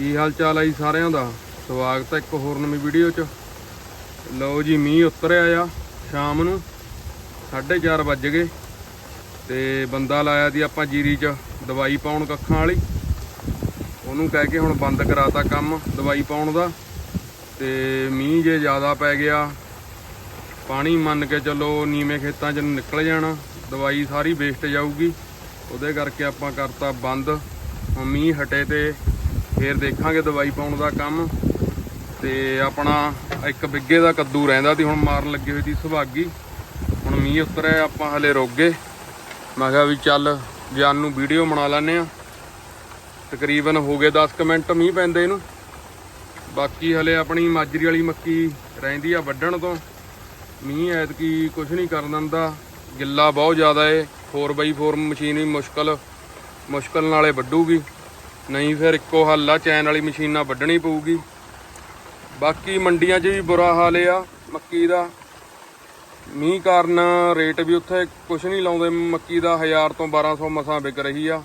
ਕੀ ਹਾਲ ਚਾਲ ਹੈ ਜੀ ਸਾਰਿਆਂ ਦਾ? ਸਵਾਗਤ ਹੈ ਇੱਕ ਹੋਰ ਨਵੀਂ ਵੀਡੀਓ 'ਚ। ਲਓ ਜੀ, ਮੀਂਹ ਉਤਰਿਆ ਆ ਸ਼ਾਮ ਨੂੰ 4:30 ਵੱਜ ਗਏ ਤੇ ਬੰਦਾ ਲਾਇਆ ਦੀ ਆਪਾਂ ਜੀਰੀ 'ਚ ਦਵਾਈ ਪਾਉਣ ਕੱਖਾਂ ਵਾਲੀ। ਉਹਨੂੰ ਕਹਿ ਕੇ ਹੁਣ ਬੰਦ ਕਰਾਤਾ ਕੰਮ ਦਵਾਈ ਪਾਉਣ ਦਾ। ਤੇ ਮੀਂਹ ਜੇ ਜ਼ਿਆਦਾ ਪੈ ਗਿਆ, ਪਾਣੀ ਮੰਨ ਕੇ ਚੱਲੋ ਨੀਵੇਂ ਖੇਤਾਂ 'ਚ ਨਿਕਲ ਜਾਣਾ, ਦਵਾਈ ਸਾਰੀ ਵੇਸਟ ਜਾਊਗੀ। ਉਹਦੇ ਕਰਕੇ ਆਪਾਂ ਕਰਤਾ ਬੰਦ। ਹੁਣ ਮੀਂਹ ਹਟੇ ਤੇ ਫੇਰ ਦੇਖਾਂਗੇ ਦਵਾਈ ਪਾਉਣ ਦਾ ਕੰਮ। ਤੇ ਆਪਣਾ ਇੱਕ ਬਿੱਗੇ ਦਾ ਕੱਦੂ ਰਹਿੰਦਾ ਸੀ, ਹੁਣ ਮਾਰਨ ਲੱਗੇ ਹੋਈ ਸੀ ਸੁਭਾਗੀ ਹੁਣ ਮੀਂਹ ਉਤਰਿਆ, ਆਪਾਂ ਹਲੇ ਰੁਕ ਗਏ। ਮੈਂ ਕਿਹਾ ਵੀ ਚੱਲ, ਜਾਨ ਨੂੰ ਵੀਡੀਓ ਬਣਾ ਲੈਨੇ ਆ ਤਕਰੀਬਨ ਹੋ ਗਏ 10 ਕੁ ਮਿੰਟ ਮੀਂਹ ਪੈਂਦੇ ਇਹਨੂੰ ਬਾਕੀ ਹਲੇ ਆਪਣੀ ਮਾਜਰੀ ਵਾਲੀ ਮੱਕੀ ਰਹਿੰਦੀ ਆ ਵੱਢਣ ਤੋਂ। ਮੀਂਹ ਐਤਕੀ ਕੁਝ ਨਹੀਂ ਕਰਨ ਦਿੰਦਾ। ਗਿੱਲਾ ਬਹੁਤ ਜ਼ਿਆਦਾ ਏ। 4x4 ਮਸ਼ੀਨ ਵੀ ਮੁਸ਼ਕਲ ਮੁਸ਼ਕਲ ਨਾਲੇ ਵੱਢੂਗੀ। ਨਹੀਂ ਫਿਰ ਇੱਕੋ ਹੱਲ ਆ, ਚੈਨ ਵਾਲੀ ਮਸ਼ੀਨ ਨਾਲ ਵੱਢਣੀ ਪਊਗੀ। ਬਾਕੀ ਮੰਡੀਆਂ 'ਚ ਵੀ ਬੁਰਾ ਹਾਲ ਆ, ਮੱਕੀ ਦਾ। ਮੀਂਹ ਕਾਰਨ ਰੇਟ ਵੀ ਉੱਥੇ ਕੁਝ ਨਹੀਂ ਲਾਉਂਦੇ, ਮੱਕੀ ਦਾ 1000 ਤੋਂ 1200 ਮਸਾਂ ਵਿਕ ਰਹੀ ਆ।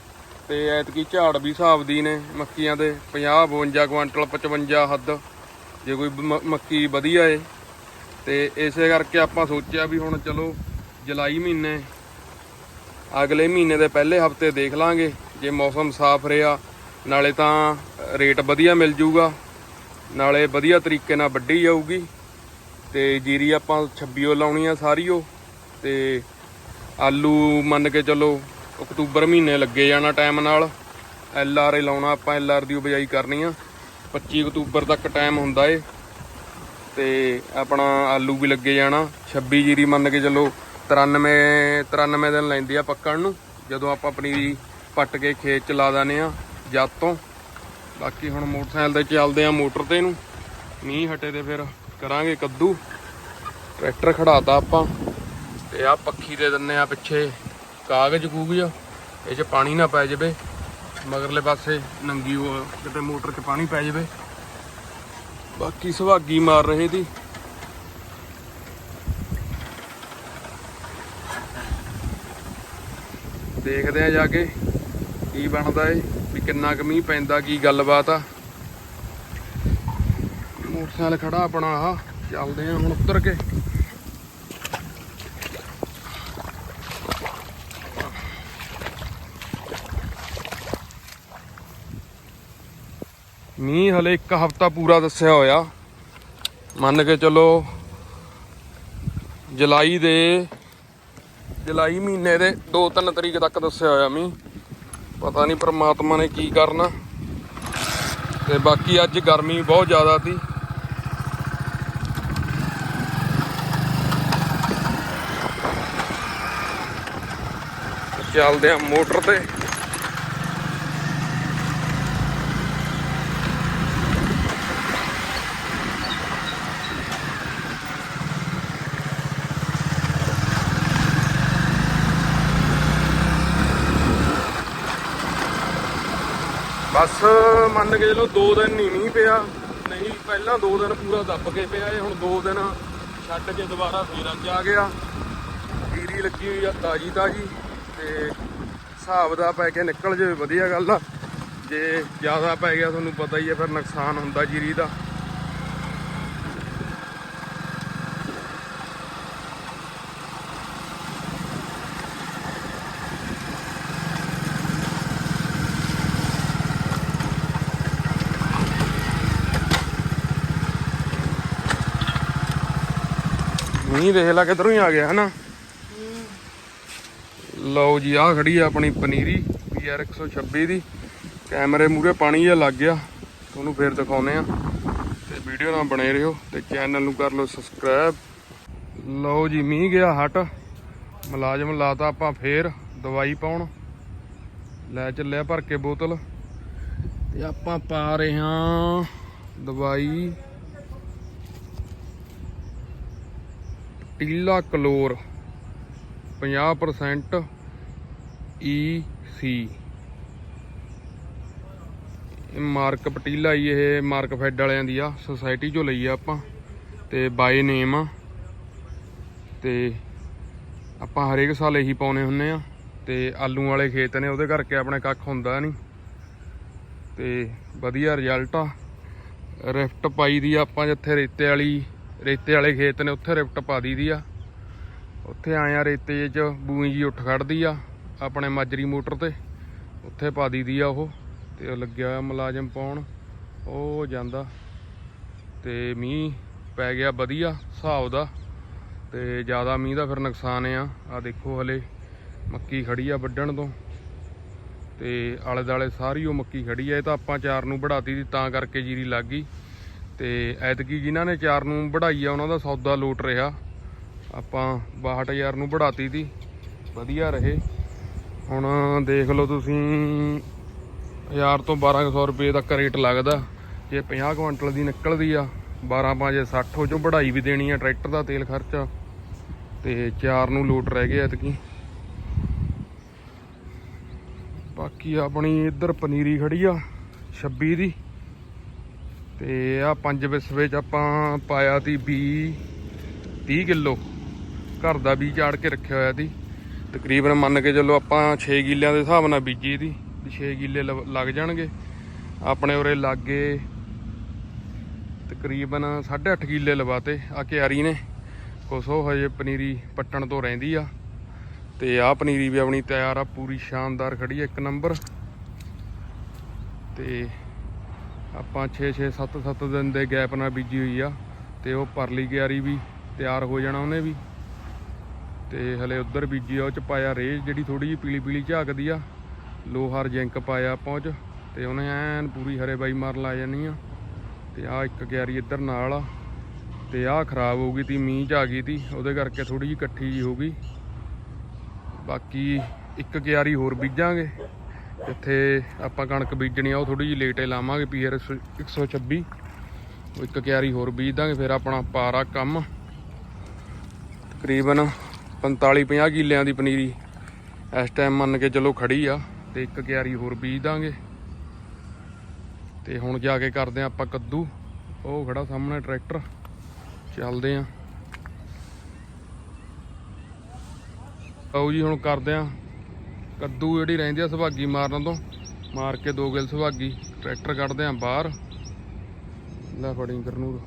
ਤੇ ਐਤਕੀ ਝਾੜ ਵੀ ਹਿਸਾਬ ਦੀ ਨੇ ਮੱਕੀਆਂ ਦੇ 50 52 ਕੁਇੰਟਲ 55 ਹੱਦ। ਜੇ ਕੋਈ ਮੱਕੀ ਵਧੀਆ ਏ। ਤੇ ਇਸੇ ਕਰਕੇ ਆਪਾਂ ਸੋਚਿਆ ਵੀ ਹੁਣ ਚਲੋ, ਜੁਲਾਈ ਮਹੀਨੇ, ਅਗਲੇ ਮਹੀਨੇ ਦੇ ਪਹਿਲੇ ਹਫ਼ਤੇ ਦੇਖ ਲਾਂਗੇ, ਜੇ ਮੌਸਮ ਸਾਫ਼ ਰਿਹਾ। ਨਾਲੇ ਤਾਂ ਰੇਟ ਵਧੀਆ ਮਿਲ ਜੂਗਾ। ਨਾਲੇ ਵਧੀਆ ਤਰੀਕੇ ਨਾਲ ਵੱਢੀ ਜਾਊਗੀ। ਤੇ ਜੀਰੀ ਆਪਾਂ 26 ਲਾਉਣੀ ਆ ਸਾਰੀ ਉਹ ਤੇ ਆਲੂ ਮੰਨ ਕੇ ਚੱਲੋ ਅਕਤੂਬਰ ਮਹੀਨੇ ਲੱਗੇ ਜਾਣਾ ਟਾਈਮ ਨਾਲ। ਐਲ ਆਰ ਏ ਲਾਉਣਾ ਆਪਾਂ ਐਲ ਆਰ ਦੀ ਬਜਾਈ ਕਰਨੀ ਆ। 25 ਅਕਤੂਬਰ ਤੱਕ ਟਾਈਮ ਹੁੰਦਾ ਏ। ਤੇ ਆਪਣਾ ਆਲੂ ਵੀ ਲੱਗੇ ਜਾਣਾ। 26 ਜੀਰੀ ਮੰਨ ਕੇ ਚੱਲੋ 93 93 ਦਿਨ ਲੈਂਦੀ ਆ ਪੱਕਣ ਨੂੰ। ਜਦੋਂ ਆਪਾਂ ਪਨੀਰੀ ਪੱਟ ਕੇ ਖੇਤ ਚ ਲਾ ਦਾਨੇ ਆ। ਜਦ ਤੋਂ ਬਾਕੀ ਹੁਣ ਮੋਟਰਸਾਈਕਲ ਤੇ ਚੱਲਦੇ ਆ ਮੋਟਰ ਤੇ ਨੂੰ। ਮੀਂਹ ਹਟੇ ਤੇ ਫਿਰ ਕਰਾਂਗੇ ਕੱਦੂ। ਟਰੈਕਟਰ ਖੜਾਤਾ ਆਪਾਂ। ਤੇ ਆ ਪੱਖੀ ਦੇ ਦਿੰਨੇ ਆ ਪਿੱਛੇ ਕਾਗਜ਼ ਕੂਗਜ਼। ਇਹ ਚ ਪਾਣੀ ਨਾ ਪੈ ਜਾਵੇ। ਮਗਰਲੇ ਪਾਸੇ ਨੰਗੀ ਉਹ ਕਿਤੇ ਮੋਟਰ 'ਚ ਪਾਣੀ ਪੈ ਜਾਵੇ। ਬਾਕੀ ਸੁਹਾਗੀ ਮਾਰ ਰਹੇ ਦੀ। ਦੇਖਦੇ ਆ ਜਾ ਕੇ ਕੀ ਬਣਦਾ ਏ? ਵੀ ਕਿੰਨਾ ਕੁ ਮੀਂਹ ਪੈਂਦਾ, ਕੀ ਗੱਲਬਾਤ ਆ? ਮੋਟਰਸਾਈਕਲ ਖੜਾ ਆਪਣਾ ਆਹ ਚੱਲਦੇ ਆ ਹੁਣ ਉੱਤਰ ਕੇ। ਮੀਂਹ ਹਲੇ ਇੱਕ ਹਫਤਾ ਪੂਰਾ ਦੱਸਿਆ ਹੋਇਆ। ਮੰਨ ਕੇ ਚੱਲੋ, ਜੁਲਾਈ ਦੇ, ਜੁਲਾਈ ਮਹੀਨੇ ਦੇ 2-3 ਤਰੀਕ ਤੱਕ ਦੱਸਿਆ ਹੋਇਆ ਮੀਂਹ। ਪਤਾ ਨਹੀਂ ਪ੍ਰਮਾਤਮਾ ਨੇ ਕੀ ਕਰਨਾ। ਤੇ ਬਾਕੀ ਅੱਜ ਗਰਮੀ ਬਹੁਤ ਜ਼ਿਆਦਾ ਸੀ। ਚੱਲਦੇ ਆ ਮੋਟਰ ਤੇ। ਬਸ ਮੰਨ ਕੇ ਚਲੋ 2 ਦਿਨ ਨਹੀਂ ਮੀਂਹ ਪਿਆ। ਨਹੀਂ, ਪਹਿਲਾਂ 2 ਦਿਨ ਪੂਰਾ ਦੱਬ ਕੇ ਪਿਆ, ਇਹ ਹੁਣ 2 ਦਿਨ ਛੱਡ ਕੇ ਦੁਬਾਰਾ ਫੇਰ ਅੱਜ ਆ ਗਿਆ। ਜੀਰੀ ਲੱਗੀ ਹੋਈ ਆ ਤਾਜੀ ਤਾਜੀ ਤੇ ਹਿਸਾਬ ਦਾ ਪੈ ਕੇ ਨਿਕਲ ਜਾਵੇ, ਵਧੀਆ ਗੱਲ ਆ। ਜੇ ਜ਼ਿਆਦਾ ਪੈ ਗਿਆ, ਤੁਹਾਨੂੰ ਪਤਾ ਹੀ ਹੈ ਫਿਰ ਨੁਕਸਾਨ ਹੁੰਦਾ ਜੀਰੀ ਦਾ। ਮੀਂਹ ਦੇਖ ਲਾ ਕਿਧਰੋਂ ਹੀ ਆ ਗਿਆ, ਹਨਾ? ਲਓ ਜੀ, ਆਹ ਖੜੀ ਆ ਆਪਣੀ ਪਨੀਰੀ PR 126 ਦੀ। ਕੈਮਰੇ ਮੂਰੇ ਪਾਣੀ ਜਿਹਾ ਲੱਗ ਗਿਆ, ਤੁਹਾਨੂੰ ਫੇਰ ਦਿਖਾਉਨੇ ਆ ਤੇ ਵੀਡੀਓ ਨਾਲ ਬਣੇ ਰਹੋ ਤੇ ਚੈਨਲ ਨੂੰ ਕਰ ਲਓ ਸਬਸਕ੍ਰਾਈਬ। ਲਓ ਜੀ, ਮੀਂਹ ਗਿਆ ਹਟ। ਮੁਲਾਜ਼ਮ ਲਾਤਾ ਆਪਾਂ ਫੇਰ ਦਵਾਈ ਪਾਉਣ। ਲੈ ਚੱਲਿਆ ਭਰ ਕੇ ਬੋਤਲ। ਤੇ ਆਪਾਂ ਪਾ ਰਹੇ ਹਾਂ ਦਵਾਈ। ਟੀਲਾ ਕਲੋਰ 50% EC ਇਹ ਮਾਰਕ ਪਟੀਲਾ ਹੀ ਇਹ ਮਾਰਕ ਫੈਡ ਵਾਲਿਆਂ ਦੀ ਆ ਸੋਸਾਇਟੀ ਚੋਂ ਲਈ ਆ ਆਪਾਂ, ਤੇ ਬਾਈ ਨੇਮ ਆ। ਤੇ ਆਪਾਂ ਹਰੇਕ ਸਾਲ ਇਹੀ ਪਾਉਨੇ ਹੁੰਨੇ ਆ, ਤੇ ਆਲੂ ਵਾਲੇ ਖੇਤ ਨੇ ਉਹਦੇ ਕਰਕੇ ਆਪਣੇ ਕੱਖ ਹੁੰਦਾ ਨਹੀਂ। ਤੇ ਵਧੀਆ ਰਿਜ਼ਲਟ ਆ। ਰਿਫਟ ਪਾਈ ਦੀ ਆਪਾਂ ਜਿੱਥੇ ਰੇਤੇ ਵਾਲੀ ਰੇਤੇ ਵਾਲੇ ਖੇਤ ਨੇ ਉੱਥੇ ਰਿਫਟ ਪਾ ਦੀ ਆ। ਉੱਥੇ ਆਇਆ ਰੇਤੇ 'ਚ ਬੂਈ ਜੀ ਉੱਠ ਖੜਦੀ ਆ, ਆਪਣੇ ਮਾਜਰੀ ਮੋਟਰ ਤੇ। ਉੱਥੇ ਪਾ ਦੀ ਆ ਉਹ, ਤੇ ਲੱਗਿਆ ਹੋਇਆ ਮੁਲਾਜ਼ਮ ਪਾਉਣ। ਉਹ ਜਾਂਦਾ, ਤੇ ਮੀਂਹ ਪੈ ਗਿਆ ਵਧੀਆ ਹਿਸਾਬ ਦਾ। ਤੇ ਜ਼ਿਆਦਾ ਮੀਂਹ ਦਾ ਫਿਰ ਨੁਕਸਾਨ ਆ। ਆ ਦੇਖੋ ਹਲੇ ਮੱਕੀ ਖੜੀ ਆ ਵੱਢਣ ਤੋਂ। ਤੇ ਆਲੇ ਦਾਲੇ ਸਾਰੀ ਉਹ ਮੱਕੀ ਖੜੀ ਆ। ਇਹ ਤਾਂ ਆਪਾਂ ਚਾਰ ਨੂੰ ਵੜਾਤੀ ਦੀ, ਤਾਂ ਕਰਕੇ ਜੀਰੀ ਲੱਗ ਗਈ। ਤੇ ਐਤਕੀ ਜਿਨ੍ਹਾਂ ਨੇ ਚਾਰ ਨੂੰ ਵੜਾਈ ਆ, ਉਹਨਾਂ ਦਾ ਸੌਦਾ ਲੋਟ ਰਿਹਾ। ਆਪਾਂ 62000 ਨੂੰ ਵੜਾਤੀ ਦੀ ਵਧੀਆ ਰਹੇ। ਹੁਣ ਦੇਖ ਲਓ ਤੁਸੀਂ 1000 ਤੋਂ 1200 ਰੁਪਏ ਤੱਕ ਰੇਟ ਲੱਗਦਾ। ਜੇ 50 ਕੁਇੰਟਲ ਦੀ ਨਿਕਲਦੀ ਆ 12 5 60 ਉਹ ਚੋਂ ਵਢਾਈ ਵੀ ਦੇਣੀ ਆ, ਟਰੈਕਟਰ ਦਾ ਤੇਲ ਖਰਚਾ। ਤੇ ਚਾਰ ਨੂੰ ਲੋਟ ਰਹਿ ਗਏ ਐਤਕੀ। ਬਾਕੀ ਆਪਣੀ ਇੱਧਰ ਪਨੀਰੀ ਖੜੀ ਆ 26 ਦੀ। ਤੇ ਆ ਪੰਜ ਵਿਸਵੇ ਚ ਆਪਾਂ ਪਾਇਆ ਤੀ 20 30 ਕਿਲੋ। ਘਰ ਦਾ ਬੀਜ ਆੜ ਕੇ ਰੱਖਿਆ ਹੋਇਆ ਸੀ ਤਕਰੀਬਨ ਮੰਨ ਕੇ ਚੱਲੋ ਆਪਾਂ 6 ਕਿੱਲਿਆਂ ਦੇ ਹਿਸਾਬ ਨਾਲ ਬੀਜੀ ਦੀ 6 ਕਿੱਲੇ ਲਵ- ਲੱਗ ਜਾਣਗੇ। ਆਪਣੇ ਉਰੇ ਲਾਗੇ ਤਕਰੀਬਨ 8.5 ਕਿੱਲੇ ਲਵਾਤੇ। ਆ ਕਿਆਰੀ ਨੇ। ਕੁਛ ਉਹ ਹਜੇ ਪਨੀਰੀ ਪੱਟਣ ਤੋਂ ਰਹਿੰਦੀ ਆ। ਤੇ ਆਹ ਪਨੀਰੀ ਵੀ ਆਪਣੀ ਤਿਆਰ ਆ, ਪੂਰੀ ਸ਼ਾਨਦਾਰ ਖੜੀ ਆ ਇੱਕ ਨੰਬਰ। ਤੇ ਆਪਾਂ 6 6 7 7 ਦਿਨ ਦੇ ਗੈਪ ਨਾਲ ਬੀਜੀ ਹੋਈ ਆ ਤੇ ਉਹ ਪਰਲੀ ਕਿਆਰੀ ਵੀ ਤਿਆਰ ਹੋ ਜਾਣਾ ਉਹਨੇ ਵੀ। ਤੇ ਹਲੇ ਉੱਧਰ ਬੀਜੀ ਆ, ਉਹ ਚ ਪਾਇਆ ਰੇਜ ਜਿਹੜੀ ਥੋੜੀ ਜਿਹੀ ਪੀਲੀ ਪੀਲੀ ਝਾਕਦੀ ਆ, ਲੋਹਾਰ ਜਿੰਕ ਪਾਇਆ ਪਹੁੰਚ ਤੇ ਉਹਨੇ ਐਨ ਪੂਰੀ ਹਰੇ ਬਾਈ ਮਾਰ ਲਾ ਜਾਣੀ ਆ। ਤੇ ਆ ਇੱਕ ਕਿਆਰੀ ਇੱਧਰ ਨਾਲ ਆ। ਤੇ ਆਹ ਖਰਾਬ ਹੋ ਗਈ ਤੀ, ਮੀਂਹ ਚ ਆ ਗਈ ਤੀ, ਉਹਦੇ ਕਰਕੇ ਥੋੜੀ ਜਿਹੀ ਇਕੱਠੀ ਜੀ ਹੋ ਗਈ। ਬਾਕੀ ਇੱਕ ਕਿਆਰੀ ਹੋਰ ਬੀਜਾਂਗੇ। ਇੱਥੇ ਆਪਾਂ ਕਣਕ ਬੀਜਣੀ ਆ, ਉਹ ਥੋੜੀ ਜਿਹੀ ਲੇਟੇ ਲਾਵਾਂਗੇ ਪੀਆਰ 126 ਉਹ ਇੱਕ ਕਿਆਰੀ ਹੋਰ ਬੀਜ ਦਾਂਗੇ, ਫਿਰ ਆਪਣਾ ਪਾਰਾ ਕੰਮ। ਤਕਰੀਬਨ 45 50 ਕਿੱਲਿਆਂ ਦੀ ਪਨੀਰੀ ਇਸ ਟਾਈਮ ਮੰਨ ਕੇ ਚਲੋ ਖੜੀ ਆ, ਤੇ ਇੱਕ ਕਿਆਰੀ ਹੋਰ ਬੀਜ ਦਾਂਗੇ। ਤੇ ਹੁਣ ਜਾ ਕੇ ਕਰਦੇ ਆ ਆਪਾਂ ਕੱਦੂ। ਉਹ ਖੜਾ ਸਾਹਮਣੇ ਟਰੈਕਟਰ। ਚੱਲਦੇ ਆ। ਆਓ ਜੀ, ਹੁਣ ਕਰਦੇ ਆ ਕੱਦੂ ਜਿਹੜੀ ਰਹਿੰਦੀ ਆ ਸੁਭਾਗੀ ਮਾਰਨ ਤੋਂ, ਮਾਰ ਕੇ ਦੋ ਗਿਲ ਸੁਭਾਗੀ ਟਰੈਕਟਰ ਕੱਢਦੇ ਆ ਬਾਹਰ। ਲੈ ਫੜੀ ਕਰਨੂਰ।